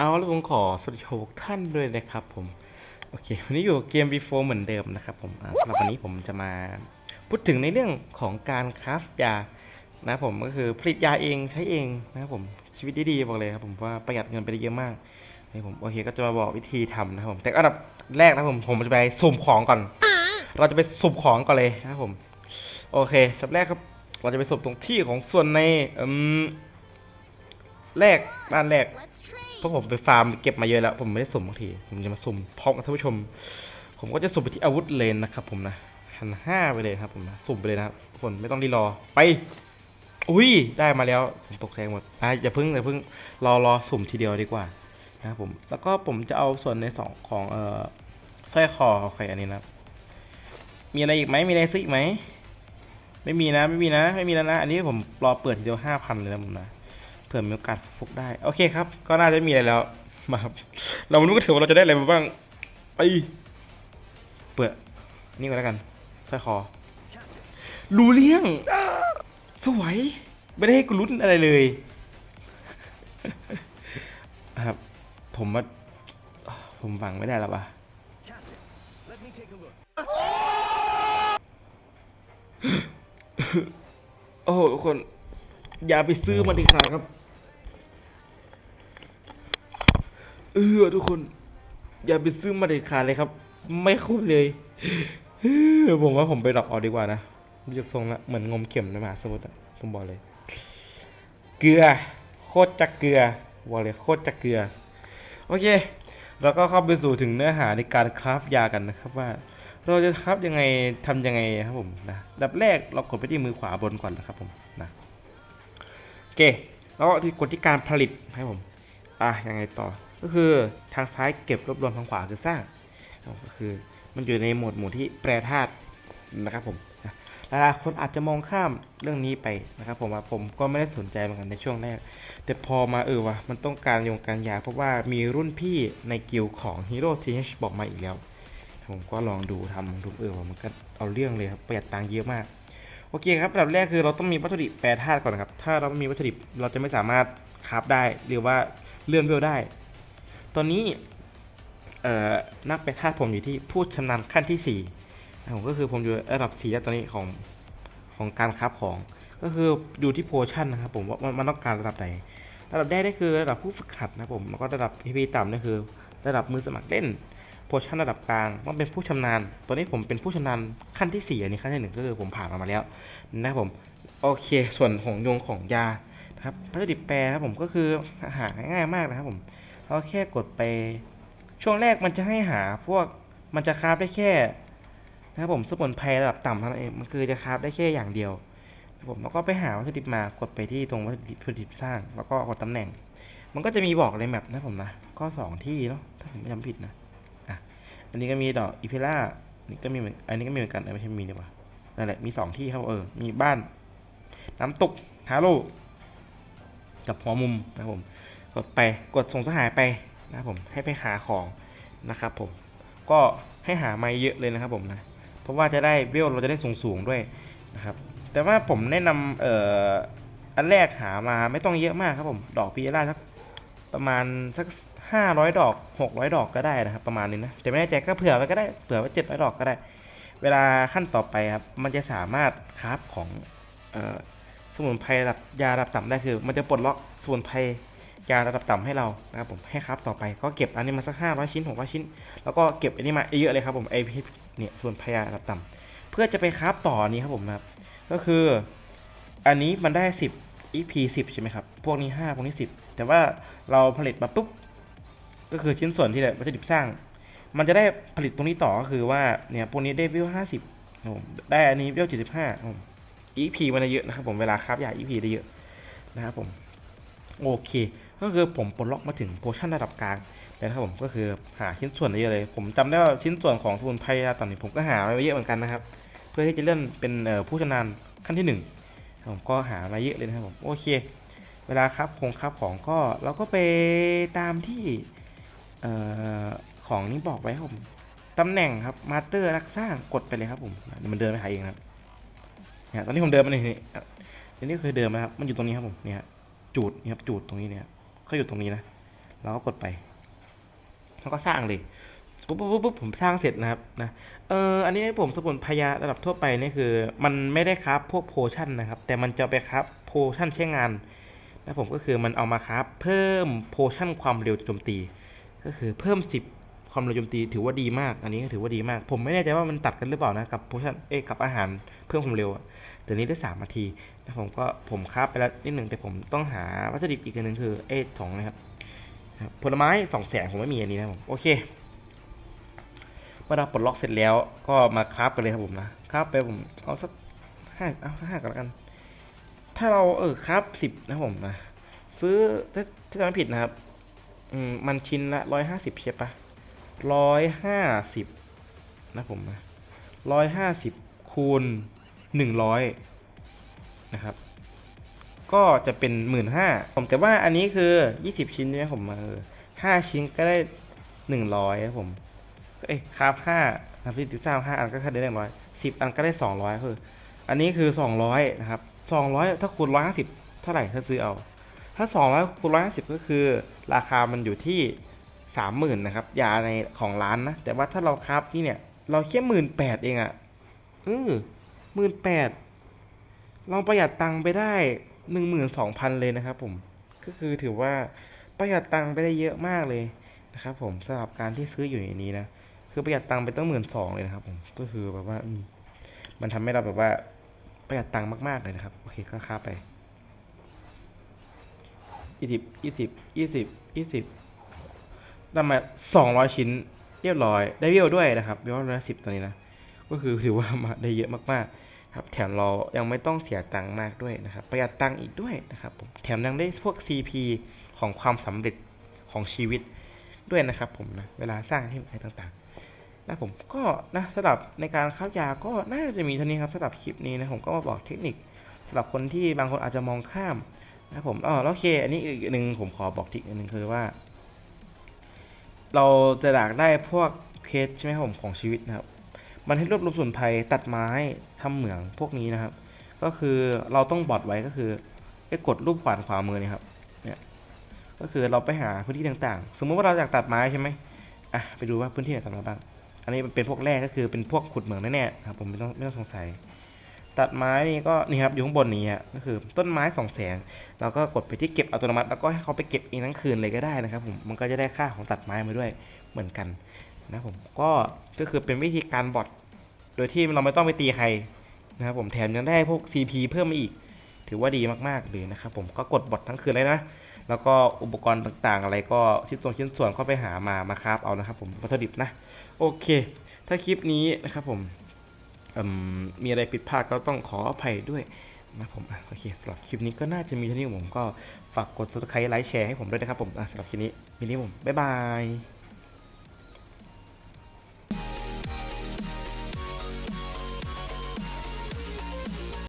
เอาแล้วผมขอสวัสดีทุกท่านด้วยนะครับผม โอเค วันนี้อยู่เกม before เหมือนเดิมนะครับผมสำหรับวันนี้ผมจะมาพูดถึงในเรื่องของการคราฟยานะผมก็คือผลิตยาเองใช้เองนะครับผมชีวิตดีๆบอกเลยครับผมว่าประหยัดเงินไปได้เยอะมากนี่ผมโอเคก็จะมาบอกวิธีทำนะครับผมแต่อันดับแรกนะครับผมผมจะไปสุ่มของก่อน เราจะไปสุ่มของก่อนเลยนะครับผมโอเคอันดับแรกครับเราจะไปสุ่มตรงที่ของส่วนในอืมแรกด้านแรก เพราะผมไปฟาร์มเก็บมาเยอะแล้ว ผมไม่ได้สุ่มบางทีผมจะมาสุ่มพร้อมกับท่านผู้ชม ผมก็จะสุ่มไปที่อาวุธเลนนะครับผมนะหันห้าไปเลยครับผมนะสุ่มไปเลยนะครับทุกคนไม่ต้องรีรอไป อุ้ยได้มาแล้วผมตกใจหมดอะอย่าเพิ่งอย่าเพิ่งรอรอสุ่มทีเดียวดีกว่านะครับผมแล้วก็ผมจะเอาส่วนในสองของเอ่อสร้อยคอโอเคอันนี้นะมีอะไรอีกไหมมีอะไรซื้ออีกไหมไม่มีนะไม่มีนะไม่มีแล้วนะ อันนี้ผมรอเปิดทีเดียวห้าพันเลยนะผมนะ เผื่อมีโอกาสฟุกได้ โอเคครับ ก็น่าจะมีอะไรแล้วมาครับเรามาดูกันเถอะว่าเราจะได้อะไรมาบ้างไปเปิดนี่ก็แล้วกันสร้อยคอรู้เรื่องสวยไม่ได้ให้กูลุ้นอะไรเลยครับ ผมว่าผมหวังไม่ได้แล้วปะโอ้โหทุกคน อย่าไปซื้อมาดิขาดครับ เออทุกคน อย่าไปซื้อมาเด็ดขาดเลยครับ ไม่คุ้มเลยผมว่าผมไปดรอกเอาดีกว่านะดูจากทรงละเหมือนงมเข็มในมหาสมุทรผมบอกเลย เกลือ โคตรจะเกลือบอกเลยโคตรจะเกลือ โอเคเราก็เข้าไปสู่ถึงเนื้อหาในการคราฟยากันนะครับว่า เราจะคราฟยังไงทำยังไงครับผมนะดับแรกเรากดไปที่มือขวาบนก่อนนะครับผมนะ เค แล้วก็ที่กดที่การผลิตให้ผม อะยังไงต่อ ก็คือทางซ้ายเก็บรวบรวมทางขวาคือสร้าง ก็คือมันอยู่ในโหมดหมู่ที่แปรธาตุนะครับผมหลายๆคนอาจจะมองข้ามเรื่องนี้ไปนะครับ ผมว่าผมก็ไม่ได้สนใจเหมือนกันในช่วงแรก แต่พอมาเออวะมันต้องการโยงการยา เพราะว่ามีรุ่นพี่ในกิลของ Hero TH บอกมาอีกแล้ว ผมก็ลองดูทำดูเออว่ามันก็เอาเรื่องเลยครับประหยัดตังค์เยอะมาก โอเคครับอันดับแรกคือเราต้องมีวัตถุดิบแปรธาตุก่อนครับ ถ้าเราไม่มีวัตถุดิบเราจะไม่สามารถคราฟได้หรือว่าเลื่อนเวลได้ ตอนนี้เอ่อนักแปรธาตุผมอยู่ที่ผู้ชำนาญขั้นที่สี่ผมก็คือผมอยู่ระดับสี่แล้วตอนนี้ของของการคราฟของ ก็คืออยู่ที่โพชั่นนะครับผมว่ามันต้องการระดับไหนระดับแรกได้คือระดับผู้ฝึกหัดนะครับผมแล้วก็ระดับ PP ต่ำนี่คือ ระดับมือสมัครเล่น โพชั่นระดับกลางต้องเป็นผู้ชำนาญ ตอนนี้ผมเป็นผู้ชำนาญขั้นที่สี่อันนี้ขั้นที่หนึ่งก็คือผมผ่านมามาแล้วนะครับผม โอเค ส่วนของโยงของยานะครับวัตถุดิบแปรครับผมก็คือหาง่ายมากนะครับผมเราแค่กดไป ช่วงแรกมันจะให้หาพวกมันจะคราฟได้แค่นะครับผมสมุนไพรระดับต่ำเท่านั้นเองมันคือจะคราฟได้แค่อย่างเดียวนะผมแล้วก็ไปหาวัตถุดิบมากดไปที่ตรงวัตถุดิบวัตถุดิบสร้าง แล้วก็กดตำแหน่ง มันก็จะมีบอกเลยแมปนะผมนะก็สองที่เนาะถ้าผมไม่จำผิดนะ อันนี้ก็มีดอกอีพิล่าอันนี้ก็มีเหมือนอันนี้ก็มีเหมือนกันไม่ใช่มีดีกว่านั่นแหละมีสองที่ครับเออมีบ้าน น้ำตกฮาโลกับหัวมุมนะครับผมกดไปกดส่งสหายไปนะครับผมให้ไปหาของนะครับผมก็ให้หามาเยอะเลยนะครับผมนะเพราะว่าจะได้เวลเราจะได้สูงสูงๆด้วยนะครับแต่ว่าผมแนะนำเอ่ออันแรกหามาไม่ต้องเยอะมากครับผมดอกพีเอล่าสักประมาณสัก ห้าร้อยดอกหกร้อยดอกก็ได้นะครับ ประมาณนี้นะแต่ไม่แน่ใจก็เผื่อไว้ก็ได้เผื่อไว้เจ็ดร้อยดอกก็ได้ เวลาขั้นต่อไปครับ มันจะสามารถคราฟของออสมุนไพรระดับยาระดับต่ำได้คือ มันจะปลดล็อกสมุนไพรยาระดับต่ำให้เรานะครับผมให้คราฟต่อไปก็เก็บอันนี้มาสักห้าร้อยชิ้นหกร้อยชิ้น แล้วก็เก็บอันนี้มาเยอะเลยครับผมไอพีเนี่ยสมุนไพรยาระดับต่ำเพื่อจะไปคราฟต่อนนี้ครับผมนะครับก็คืออันนี้มันได้สิบ EP สิบใช่ไหมครับ พวกนี้ห้าพวกนี้สิบแต่ว่าเราผลิตมาปุ๊บ ก็คือชิ้นส่วนที่วัตถุดิบสร้าง มันจะได้ผลิตตรงนี้ต่อก็คือว่าเนี่ยพวกนี้ได้วิวห้าสิบได้อันนี้วิวเจ็ดสิบห้าผม EP มันเยอะนะครับผมเวลาคราฟยา EP ได้เยอะนะครับผมโอเค ก็คือผมปลดล็อกมาถึงโพชั่นระดับกลางแล้วนะครับผมก็คือหาชิ้นส่วนได้เยอะเลย ผมจำได้ว่าชิ้นส่วนของสมุนไพรตอนนี้ผมก็หามาเยอะเหมือนกันนะครับ เพื่อที่จะเลื่อนเป็นผู้ชำนาญขั้นที่หนึ่งผมก็หามาเยอะเลยนะครับผมโอเค เวลาครับคงครับของก็เราก็ไปตามที่ เอ่อของนี้บอกไว้ครับผมตำแหน่งครับมาสเตอร์นักสร้างกดไปเลยครับผมเดี๋ยวมันเดินไปหาเองครับเนี่ยตอนนี้ผมเดินมาในนี่เดี๋ยวนี้เคยเดินมาครับมันอยู่ตรงนี้ครับผมเนี่ยจูดนี่ครับจูดตรงนี้เนี่ยก็อยู่ตรงนี้นะเราก็กดไปแล้วก็สร้างเลยปุ๊บปุ๊บปุ๊บปุ๊บผมสร้างเสร็จนะครับนะเอออันนี้ผมสมุนพยาระดับทั่วไปนี่คือ มันไม่ได้ครับพวกโพชั่นนะครับ แต่มันจะไปครับโพชั่นใช้งานนะผมก็คือมันเอามาครับเพิ่มโพชั่นความเร็วโจมตี ก็คือเพิ่ม 10 ความเร็วโจมตีถือว่าดีมาก อันนี้ก็ถือว่าดีมาก ผมไม่แน่ใจว่ามันตัดกันหรือเปล่านะกับโพชั่นเอ้ยกับอาหารเพิ่มความเร็วอะแต่นี้ได้สามนาทีนะผมก็ผมคราฟไปแล้วนิดหนึ่งแต่ผมต้องหาวัตถุดิบอีกอันหนึ่งคือเอ้ถองนะครับนะครับผลไม้สองแสนผมไม่มีอันนี้นะผมโอเคเมื่อเราปลดล็อกเสร็จแล้วก็มาคราฟกันเลยครับผมนะคราฟไปผมเอาสักห้าเอาห้ากันแล้วกัน ถ้าเราเออคราฟสิบนะผมนะซื้อถ้าถ้าจำไม่ผิดนะครับ อืมมันชิ้นละร้อยห้าสิบใช่ปะร้อยห้าสิบนะผมนะร้อยห้าสิบคูณหนึ่งร้อยนะครับ ก็จะเป็นหมื่นห้าผมแต่ว่าอันนี้คือยี่สิบชิ้นใช่ไหมผมเออห้าชิ้นก็ได้หนึ่งร้อยครับผม เอ้ยครับห้าสามสิบสามห้าอันก็แค่ได้หนึ่งร้อยสิบอันก็ได้สองร้อยคือ อันนี้คือสองร้อยนะครับสองร้อยถ้าคูณร้อยห้าสิบเท่าไหร่ถ้าซื้อเอา ถ้าสองร้อยคูณร้อยห้าสิบก็คือ ราคามันอยู่ที่สามหมื่นนะครับ ยาในของร้านนะ แต่ว่าถ้าเราคราฟที่เนี่ย เราแค่หมื่นแปดเองอะ่ะเออหมื่นแปดเราประหยัดตังค์ไปได้หนึ่งหมื่นสองพันเลยนะครับผม ก็คือถือว่าประหยัดตังค์ไปได้เยอะมากเลยนะครับผมสำหรับการที่ซื้ออยู่ในนี้นะ คือประหยัดตังค์ไปตั้งหมื่นสองเลยนะครับผม ก็คือแบบว่ามันทำให้เราแบบว่าประหยัดตังค์มากๆเลยนะครับ โอเคก็ค่าไป ยี่สิบยี่สิบยี่สิบยี่สิบได้มาสองร้อยชิ้นเรียบร้อย ได้เวด้วยนะครับเวลร้อยสิบตอนนี้นะ ก็คือถือว่ามาได้เยอะมากๆ ครับ แถมเรายังไม่ต้องเสียตังค์มากด้วยนะครับ ประหยัดตังค์อีกด้วยนะครับผม แถมยังได้พวก CP ของความสำเร็จของชีวิตด้วยนะครับผมนะ เวลาสร้างให้อะไรต่างๆ นะผมก็นะสำหรับในการค้ายาก็น่าจะมีเท่านี้ครับสำหรับคลิปนี้นะผมก็มาบอกเทคนิคสำหรับคนที่บางคนอาจจะมองข้าม นะผมอ๋อโอเค อันนี้อีกหนึ่งผมขอบอกทิกอันหนึ่งคือว่า เราจะอยากได้พวกเคสใช่ไหมครับผมของชีวิตนะครับ มันให้รวบรวมสมุนไพรตัดไม้ทำเหมืองพวกนี้นะครับ ก็คือเราต้องบอดไว้ก็คือไปกดรูปขวานขวามือนี่ครับเนี่ยก็คือเราไปหาพื้นที่ต่างๆ สมมุติว่าเราอยากตัดไม้ใช่ไหมอะไปดูว่าพื้นที่ไหนตัดมาบ้าง อันนี้เป็นพวกแร่ก็คือเป็นพวกขุดเหมืองแน่ๆครับผมไม่ต้องไม่ต้องสงสัย ตัดไม้นี่ก็นี่ครับอยู่ข้างบนนี้ก็คือต้นไม้สองแสงเราก็กดไปที่เก็บอัตโนมัติ แล้วก็ให้เขาไปเก็บเองทั้งคืนเลยก็ได้นะครับผมมันก็จะได้ค่าของตัดไม้มาด้วยเหมือนกันนะผมก็ก็คือเป็นวิธีการบอทโดยที่เราไม่ต้องไปตีใครนะครับผมแถมยังได้พวก CP เพิ่มมาอีก ถือว่าดีมากๆเลยนะครับผมก็กดบอททั้งคืนเลยนะแล้วก็อุปกรณ์ต่างๆ อะไรก็ชิ้นส่วนชิ้นส่วนก็ไปหามามาคราฟเอานะครับผมวัตถุดิบนะโอเค ถ้าคลิปนี้นะครับผม มมีอะไรผิดพลาดก็ต้องขออภัยด้วยนะผมโอเคสำหรับคลิปนี้ก็น่าจะมีเท่านี้ผมก็ฝากกด subscribe ไลค์แชร์ให้ผมด้วยนะครับผมสำหรับคลิปนี้มินิผมบ๊ายบาย